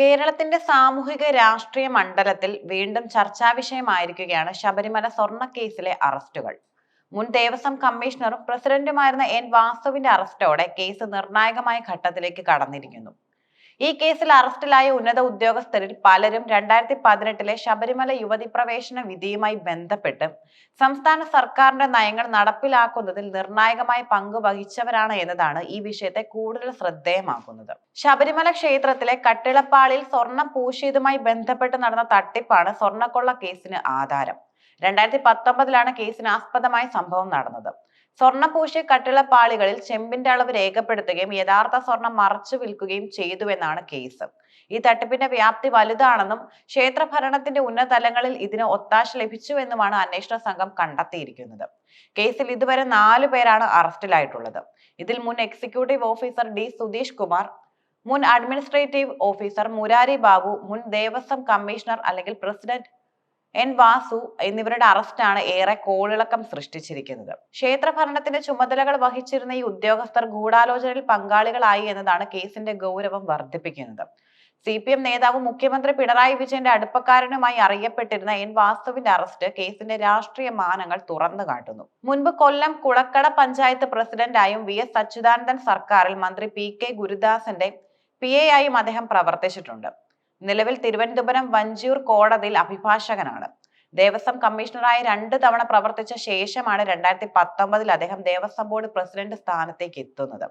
കേരളത്തിന്റെ സാമൂഹിക രാഷ്ട്രീയ മണ്ഡലത്തിൽ വീണ്ടും ചർച്ചാ വിഷയമായിരിക്കുകയാണ് ശബരിമല സ്വർണ കേസിലെ അറസ്റ്റുകൾ. മുൻ ദേവസ്വം കമ്മീഷണറും പ്രസിഡന്റുമായിരുന്ന എൻ വാസുവിന്റെ അറസ്റ്റോടെ കേസ് നിർണായകമായ ഘട്ടത്തിലേക്ക് കടന്നിരിക്കുന്നു. ഈ കേസിൽ അറസ്റ്റിലായ ഉന്നത ഉദ്യോഗസ്ഥരിൽ പലരും രണ്ടായിരത്തി പതിനെട്ടിലെ ശബരിമല യുവതി പ്രവേശന വിധിയുമായി ബന്ധപ്പെട്ട് സംസ്ഥാന സർക്കാരിന്റെ നയങ്ങൾ നടപ്പിലാക്കുന്നതിൽ നിർണായകമായ പങ്ക് വഹിച്ചവരാണ് എന്നതാണ് ഈ വിഷയത്തെ കൂടുതൽ ശ്രദ്ധേയമാക്കുന്നത്. ശബരിമല ക്ഷേത്രത്തിലെ കട്ടിളപ്പാളിൽ സ്വർണം പൂശിയതുമായി ബന്ധപ്പെട്ട് നടന്ന തട്ടിപ്പാണ് സ്വർണക്കൊള്ള കേസിന് ആധാരം. രണ്ടായിരത്തി പത്തൊമ്പതിലാണ് കേസിന് ആസ്പദമായ സംഭവം നടന്നത്. സ്വർണപൂശിയ കട്ടിളപ്പാളികളിൽ ചെമ്പിന്റെ അളവ് രേഖപ്പെടുത്തുകയും യഥാർത്ഥ സ്വർണം മറച്ചു വിൽക്കുകയും ചെയ്തുവെന്നാണ് കേസ്. ഈ തട്ടിപ്പിന്റെ വ്യാപ്തി വലുതാണെന്നും ക്ഷേത്ര ഭരണത്തിന്റെ ഉന്നതലങ്ങളിൽ ഇതിന് ഒത്താശ ലഭിച്ചുവെന്നുമാണ് അന്വേഷണ സംഘം കണ്ടെത്തിയിരിക്കുന്നത്. കേസിൽ ഇതുവരെ നാലു പേരാണ് അറസ്റ്റിലായിട്ടുള്ളത്. ഇതിൽ മുൻ executive officer D Sudheesh Kumar മുൻ അഡ്മിനിസ്ട്രേറ്റീവ് ഓഫീസർ മുരാരി ബാബു മുൻ ദേവസ്വം കമ്മീഷണർ അല്ലെങ്കിൽ പ്രസിഡന്റ് എൻ വാസു എന്നിവരുടെ അറസ്റ്റാണ് ഏറെ കോളിളക്കം സൃഷ്ടിച്ചിരിക്കുന്നത്. ക്ഷേത്ര ഭരണത്തിന്റെ ചുമതലകൾ വഹിച്ചിരുന്ന ഈ ഉദ്യോഗസ്ഥർ ഗൂഢാലോചനയിൽ പങ്കാളികളായി എന്നതാണ് കേസിന്റെ ഗൗരവം വർദ്ധിപ്പിക്കുന്നത്. സി പി എം നേതാവും മുഖ്യമന്ത്രി പിണറായി വിജയന്റെ അടുപ്പക്കാരനുമായി അറിയപ്പെട്ടിരുന്ന എൻ വാസുവിന്റെ അറസ്റ്റ് കേസിന്റെ രാഷ്ട്രീയ മാനങ്ങൾ തുറന്നു കാട്ടുന്നു. മുൻപ് കൊല്ലം കുളക്കട പഞ്ചായത്ത് പ്രസിഡന്റായും വി എസ് അച്യുതാനന്ദൻ സർക്കാരിൽ മന്ത്രി പി കെ ഗുരുദാസന്റെ പി എ ആയും അദ്ദേഹം പ്രവർത്തിച്ചിട്ടുണ്ട്. നിലവിൽ തിരുവനന്തപുരം വഞ്ചിയൂർ കോടതിയിൽ അഭിഭാഷകനാണ്. ദേവസ്വം കമ്മീഷണറായി രണ്ട് തവണ പ്രവർത്തിച്ച ശേഷമാണ് രണ്ടായിരത്തി പത്തൊമ്പതിൽ അദ്ദേഹം ദേവസ്വം ബോർഡ് പ്രസിഡന്റ് സ്ഥാനത്തേക്ക് എത്തുന്നത്.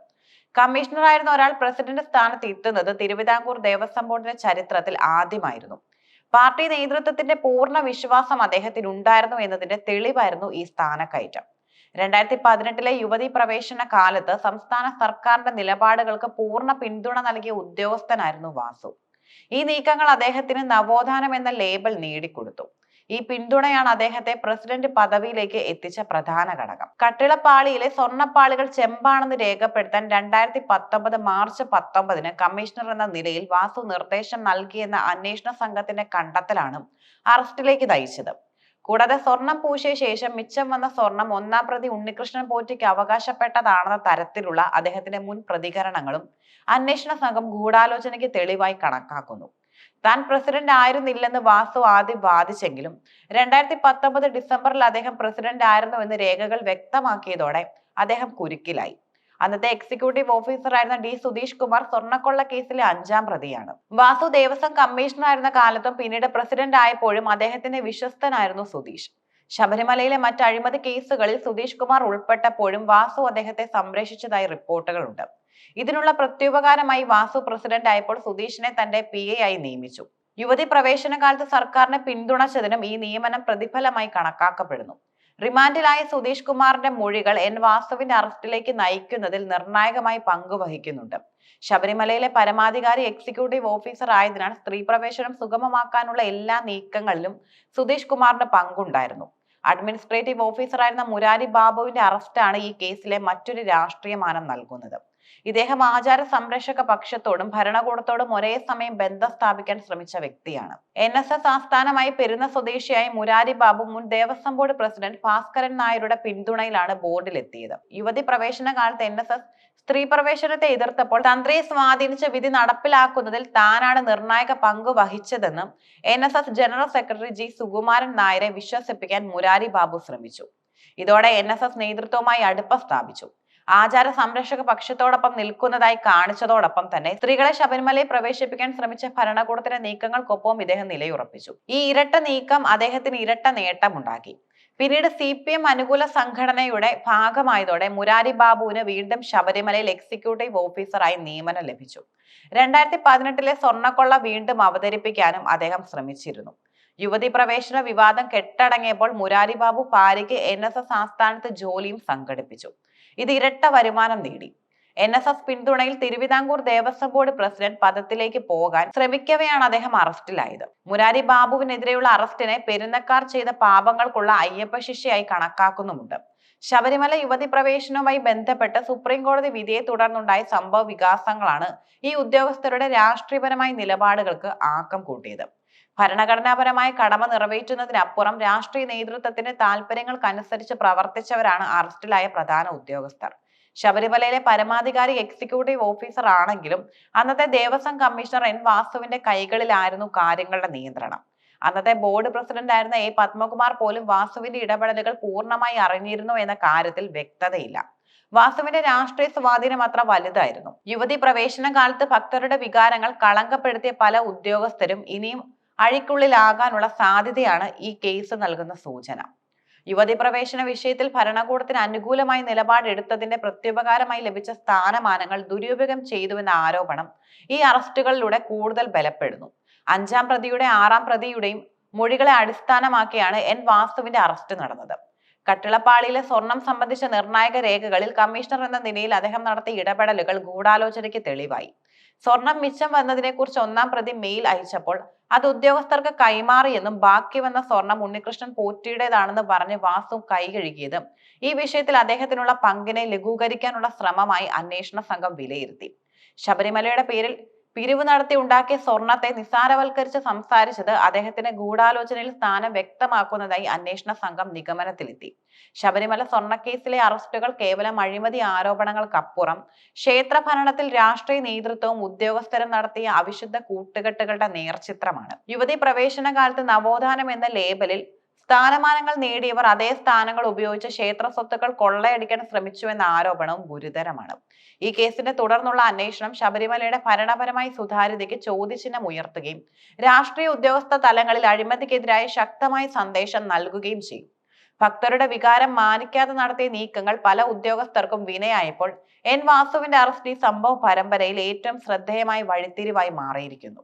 കമ്മീഷണറായിരുന്ന ഒരാൾ പ്രസിഡന്റ് സ്ഥാനത്ത് എത്തുന്നത് തിരുവിതാംകൂർ ദേവസ്വം ബോർഡിന്റെ ചരിത്രത്തിൽ ആദ്യമായിരുന്നു. പാർട്ടി നേതൃത്വത്തിന്റെ പൂർണ വിശ്വാസം അദ്ദേഹത്തിന് ഉണ്ടായിരുന്നു എന്നതിന്റെ തെളിവായിരുന്നു ഈ സ്ഥാനക്കയറ്റം. രണ്ടായിരത്തി പതിനെട്ടിലെ യുവതി പ്രവേശന കാലത്ത് സംസ്ഥാന സർക്കാരിന്റെ നിലപാടുകൾക്ക് പൂർണ പിന്തുണ നൽകിയ ഉദ്യോഗസ്ഥനായിരുന്നു വാസു. ഈ നീക്കങ്ങൾ അദ്ദേഹത്തിന് നവോത്ഥാനം എന്ന ലേബൽ നേടിക്കൊടുത്തു. ഈ പിന്തുണയാണ് അദ്ദേഹത്തെ പ്രസിഡന്റ് പദവിയിലേക്ക് എത്തിച്ച പ്രധാന ഘടകം. കട്ടിളപ്പാളിയിലെ സ്വർണപ്പാളികൾ ചെമ്പാണെന്ന് രേഖപ്പെടുത്താൻ രണ്ടായിരത്തി പത്തൊമ്പത് മാർച്ച് പത്തൊമ്പതിന് കമ്മീഷണർ എന്ന നിലയിൽ വാസു നിർദ്ദേശം നൽകിയെന്ന അന്വേഷണ സംഘത്തിന്റെ കണ്ടെത്തലാണ് അറസ്റ്റിലേക്ക് നയിച്ചത്. കൂടാതെ സ്വർണം പൂശിയ ശേഷം മിച്ചം വന്ന സ്വർണം ഒന്നാം പ്രതി ഉണ്ണികൃഷ്ണൻ പോറ്റിക്ക് അവകാശപ്പെട്ടതാണെന്ന തരത്തിലുള്ള അദ്ദേഹത്തിന്റെ മുൻ പ്രതികരണങ്ങളും അന്വേഷണ സംഘം ഗൂഢാലോചനയ്ക്ക് തെളിവായി കണക്കാക്കുന്നു. താൻ പ്രസിഡന്റ് ആയിരുന്നില്ലെന്ന് വാസു ആദ്യം വാദിച്ചെങ്കിലും രണ്ടായിരത്തി പത്തൊമ്പത് ഡിസംബറിൽ അദ്ദേഹം പ്രസിഡന്റ് ആയിരുന്നു ആയിരുന്നുവെന്ന് രേഖകൾ വ്യക്തമാക്കിയതോടെ അദ്ദേഹം കുരുക്കിലായി. അന്നത്തെ എക്സിക്യൂട്ടീവ് ഓഫീസറായിരുന്ന ഡി സുധീഷ് കുമാർ സ്വർണക്കൊള്ള കേസിലെ അഞ്ചാം പ്രതിയാണ്. വാസു ദേവസ്വം കമ്മീഷണറായിരുന്ന കാലത്തും പിന്നീട് പ്രസിഡന്റ് ആയപ്പോഴും അദ്ദേഹത്തിന്റെ വിശ്വസ്തനായിരുന്നു സുധീഷ്. ശബരിമലയിലെ മറ്റ് അഴിമതി കേസുകളിൽ സുധീഷ് കുമാർ ഉൾപ്പെട്ടപ്പോഴും വാസു അദ്ദേഹത്തെ സംരക്ഷിച്ചതായി റിപ്പോർട്ടുകളുണ്ട് ഇതിനുള്ള പ്രത്യുപകാരമായി വാസു പ്രസിഡന്റ് ആയപ്പോൾ സുധീഷിനെ തന്റെ പി എ ആയി നിയമിച്ചു. യുവതി പ്രവേശന കാലത്ത് സർക്കാരിനെ പിന്തുണച്ചതിനും ഈ നിയമനം പ്രതിഫലമായി കണക്കാക്കപ്പെടുന്നു. റിമാൻഡിലായ സുധീഷ് കുമാറിന്റെ മൊഴികൾ എൻ വാസുവിന്റെ അറസ്റ്റിലേക്ക് നയിക്കുന്നതിൽ നിർണായകമായി പങ്കുവഹിക്കുന്നുണ്ട് ശബരിമലയിലെ പരമാധികാരി എക്സിക്യൂട്ടീവ് ഓഫീസർ ആയതിനാൽ സ്ത്രീ പ്രവേശനം സുഗമമാക്കാനുള്ള എല്ലാ നീക്കങ്ങളിലും സുധീഷ് കുമാറിന്റെ പങ്കുണ്ടായിരുന്നു അഡ്മിനിസ്ട്രേറ്റീവ് ഓഫീസറായിരുന്ന മുരാരി ബാബുവിന്റെ അറസ്റ്റാണ് ഈ കേസിലെ മറ്റൊരു രാഷ്ട്രീയ മാനം നൽകുന്നത്. ഇദ്ദേഹം ആചാര സംരക്ഷക പക്ഷത്തോടും ഭരണകൂടത്തോടും ഒരേ സമയം ബന്ധം സ്ഥാപിക്കാൻ ശ്രമിച്ച വ്യക്തിയാണ്. എൻ എസ് എസ് ആസ്ഥാനമായി പെരുന്ന സ്വദേശിയായ മുരാരി ബാബു മുൻ ദേവസ്വം ബോർഡ് പ്രസിഡന്റ് ഭാസ്കരൻ നായരുടെ പിന്തുണയിലാണ് ബോർഡിലെത്തിയത്. യുവതി പ്രവേശന കാലത്ത് എൻ എസ് എസ് സ്ത്രീ പ്രവേശനത്തെ എതിർത്തപ്പോൾ തന്ത്രിയെ സ്വാധീനിച്ച വിധി നടപ്പിലാക്കുന്നതിൽ താനാണ് നിർണായക പങ്ക് വഹിച്ചതെന്നും N S S general secretary G Sukumaran നായരെ വിശ്വസിപ്പിക്കാൻ മുരാരി ബാബു ശ്രമിച്ചു. ഇതോടെ എൻ എസ് എസ് നേതൃത്വവുമായി അടുപ്പം സ്ഥാപിച്ചു. ആചാര സംരക്ഷക പക്ഷത്തോടൊപ്പം നിൽക്കുന്നതായി കാണിച്ചതോടൊപ്പം തന്നെ സ്ത്രീകളെ ശബരിമലയിൽ പ്രവേശിപ്പിക്കാൻ ശ്രമിച്ച ഭരണകൂടത്തിന്റെ നീക്കങ്ങൾക്കൊപ്പം ഇദ്ദേഹം നിലയുറപ്പിച്ചു. ഈ ഇരട്ട നീക്കം അദ്ദേഹത്തിന് ഇരട്ട നേട്ടമുണ്ടാക്കി. പിന്നീട് സി പി എം അനുകൂല സംഘടനയുടെ ഭാഗമായതോടെ മുരാരി ബാബുവിന് വീണ്ടും ശബരിമലയിൽ എക്സിക്യൂട്ടീവ് ഓഫീസറായി നിയമനം ലഭിച്ചു. രണ്ടായിരത്തി പതിനെട്ടിലെ സ്വർണക്കൊള്ള വീണ്ടും അവതരിപ്പിക്കാനും അദ്ദേഹം ശ്രമിച്ചിരുന്നു. യുവതി പ്രവേശന വിവാദം കെട്ടടങ്ങിയപ്പോൾ മുരാരി ബാബു പാരിക്ക് എൻ എസ് എസ് ആസ്ഥാനത്ത് ജോലിയും സംഘടിപ്പിച്ചു. ഇത് ഇരട്ട വരുമാനം നേടി. എൻ എസ് എസ് പിന്തുണയിൽ തിരുവിതാംകൂർ ദേവസ്വം ബോർഡ് പ്രസിഡന്റ് പദത്തിലേക്ക് പോകാൻ ശ്രമിക്കവെയാണ് അദ്ദേഹം അറസ്റ്റിലായത്. മുരാരി ബാബുവിനെതിരെയുള്ള അറസ്റ്റിനെ പെരുന്നക്കാർ ചെയ്ത പാപങ്ങൾക്കുള്ള അയ്യപ്പ ശിക്ഷയായി കണക്കാക്കുന്നുമുണ്ട്. ശബരിമല യുവതി പ്രവേശനവുമായി ബന്ധപ്പെട്ട് സുപ്രീം കോടതി വിധിയെ തുടർന്നുണ്ടായ സംഭവ വികാസങ്ങളാണ് ഈ ഉദ്യോഗസ്ഥരുടെ രാഷ്ട്രീയപരമായ നിലപാടുകൾക്ക് ആക്കം കൂട്ടിയത്. ഭരണഘടനാപരമായ കടമ നിറവേറ്റുന്നതിനപ്പുറം രാഷ്ട്രീയ നേതൃത്വത്തിന്റെ താല്പര്യങ്ങൾക്കനുസരിച്ച് പ്രവർത്തിച്ചവരാണ് അറസ്റ്റിലായ പ്രധാന ഉദ്യോഗസ്ഥർ. ശബരിമലയിലെ പരമാധികാരി എക്സിക്യൂട്ടീവ് ഓഫീസർ ആണെങ്കിലും അന്നത്തെ ദേവസ്വം കമ്മീഷണർ എൻ വാസുവിന്റെ കൈകളിലായിരുന്നു കാര്യങ്ങളുടെ നിയന്ത്രണം. അന്നത്തെ ബോർഡ് പ്രസിഡന്റ് ആയിരുന്ന എ പത്മകുമാർ പോലും വാസുവിന്റെ ഇടപെടലുകൾ പൂർണമായി അറിഞ്ഞിരുന്നു എന്ന കാര്യത്തിൽ വ്യക്തതയില്ല. വാസുവിന്റെ രാഷ്ട്രീയ സ്വാധീനം അത്ര വലുതായിരുന്നു. യുവതി പ്രവേശന കാലത്ത് ഭക്തരുടെ വികാരങ്ങൾ കളങ്കപ്പെടുത്തിയ പല ഉദ്യോഗസ്ഥരും ഇനിയും അഴിക്കുള്ളിലാകാനുള്ള സാധ്യതയാണ് ഈ കേസ് നൽകുന്ന സൂചന. യുവതി പ്രവേശന വിഷയത്തിൽ ഭരണകൂടത്തിന് അനുകൂലമായി നിലപാടെടുത്തതിന്റെ പ്രത്യുപകാരമായി ലഭിച്ച സ്ഥാനമാനങ്ങൾ ദുരുപയോഗം ചെയ്തുവെന്ന ആരോപണം ഈ അറസ്റ്റുകളിലൂടെ കൂടുതൽ ബലപ്പെടുന്നു. അഞ്ചാം പ്രതിയുടെ ആറാം പ്രതിയുടെയും മൊഴികളെ അടിസ്ഥാനമാക്കിയാണ് എൻ വാസുവിന്റെ അറസ്റ്റ് നടന്നത്. കട്ടിളപ്പാളിയിലെ സ്വർണം സംബന്ധിച്ച നിർണായക രേഖകളിൽ കമ്മീഷണർ എന്ന നിലയിൽ അദ്ദേഹം നടത്തിയ ഇടപെടലുകൾ ഗൂഢാലോചനയ്ക്ക് തെളിവായി. സ്വർണം മിച്ചം വന്നതിനെ കുറിച്ച് ഒന്നാം പ്രതി മെയിൽ അയച്ചപ്പോൾ അത് ഉദ്യോഗസ്ഥർക്ക് കൈമാറിയെന്നും ബാക്കി വന്ന സ്വർണം ഉണ്ണികൃഷ്ണൻ പോറ്റിയുടേതാണെന്ന് പറഞ്ഞ് വാസു കൈകഴുകിയത് ഈ വിഷയത്തിൽ അദ്ദേഹത്തിനുള്ള പങ്കിനെ ലഘൂകരിക്കാനുള്ള ശ്രമമായി അന്വേഷണ സംഘം വിലയിരുത്തി. ശബരിമലയുടെ പേരിൽ പിരിവ് നടത്തി ഉണ്ടാക്കിയ സ്വർണത്തെ നിസ്സാരവൽക്കരിച്ച് സംസാരിച്ചത് അദ്ദേഹത്തിന്റെ ഗൂഢാലോചനയിൽ സ്ഥാനം വ്യക്തമാക്കുന്നതായി അന്വേഷണ സംഘം നിഗമനത്തിലെത്തി. ശബരിമല സ്വർണക്കേസിലെ അറസ്റ്റുകൾ കേവലം അഴിമതി ആരോപണങ്ങൾക്കപ്പുറം ക്ഷേത്ര ഭരണത്തിൽ രാഷ്ട്രീയ നേതൃത്വവും ഉദ്യോഗസ്ഥരും നടത്തിയ അവിശുദ്ധ കൂട്ടുകെട്ടുകളുടെ നേർചിത്രമാണ്. യുവതി പ്രവേശന കാലത്ത് നവോത്ഥാനം എന്ന ലേബലിൽ സ്ഥാനമാനങ്ങൾ നേടിയവർ അതേ സ്ഥാനങ്ങൾ ഉപയോഗിച്ച് ക്ഷേത്ര സ്വത്തുക്കൾ കൊള്ളയടിക്കാൻ ശ്രമിച്ചുവെന്ന ആരോപണവും ഗുരുതരമാണ്. ഈ കേസിന്റെ തുടർന്നുള്ള അന്വേഷണം ശബരിമലയുടെ ഭരണപരമായ സുതാര്യതയ്ക്ക് ചോദ്യചിഹ്നം ഉയർത്തുകയും രാഷ്ട്രീയ ഉദ്യോഗസ്ഥ തലങ്ങളിൽ അഴിമതിക്കെതിരായ ശക്തമായ സന്ദേശം നൽകുകയും ചെയ്യും. ഭക്തരുടെ വികാരം മാനിക്കാതെ നടത്തിയ നീക്കങ്ങൾ പല ഉദ്യോഗസ്ഥർക്കും വിനയായപ്പോൾ എൻ വാസുവിന്റെ അറസ്റ്റ് ഈ സംഭവ പരമ്പരയിൽ ഏറ്റവും ശ്രദ്ധേയമായ വഴിത്തിരിവായി മാറിയിരിക്കുന്നു.